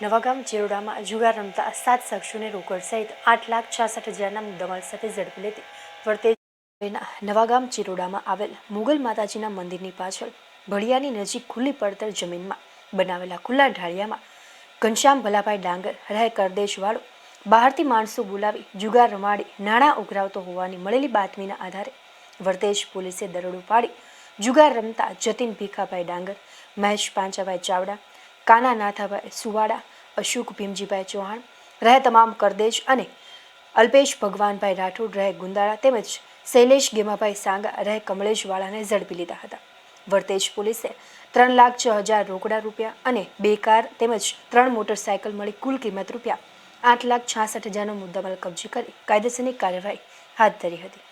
નવાગામ ચેરોડામાં જુગાર રમતા સાત શખ્સોને રોકડ સહિત આઠ લાખ છાસઠ હજારના મુદ્દામાલ સાથે ઝડપી લેતી વર્તે નવાગામ ચિરોડામાં આવેલ મુગલ માતાજીના મંદિરની પાછળ ભળિયાની નજીક ખુલ્લી પડતર જમીનમાં બનાવેલા ખુલ્લા ઢાળિયામાં ઘનશ્યામ ભલાભાઈ ડાંગર રહે કરદેશવાળો, બહારથી માણસો બોલાવી જુગાર રમાડી નાણાં ઉઘરાવતો હોવાની મળેલી બાતમીના આધારે વર્તેજ પોલીસે દરોડો પાડી જુગાર રમતા જતીન ભીખાભાઈ ડાંગર, મહેશ પાંચાભાઈ ચાવડા કાના નાથાભાઈ સુવાડા, અશોક ભીમજીભાઈ ચૌહાણ, રહે તમામ કરદેશ અને અલ્પેશ ભગવાનભાઈ રાઠોડ, રહે ગુંદાળા તેમજ શૈલેષ ગેમાભાઈ સાંગા, રહે કમળેશવાળાને ઝડપી લીધા હતા. વર્તેજ પોલીસે ત્રણ લાખ છ હજાર રોકડા રૂપિયા અને બે કાર તેમજ ત્રણ મોટરસાયકલ મળી કુલ કિંમત રૂપિયા આઠ લાખ છાસઠ હજારનો મુદ્દામાલ કબજે કરી કાયદેસરની કાર્યવાહી હાથ ધરી હતી.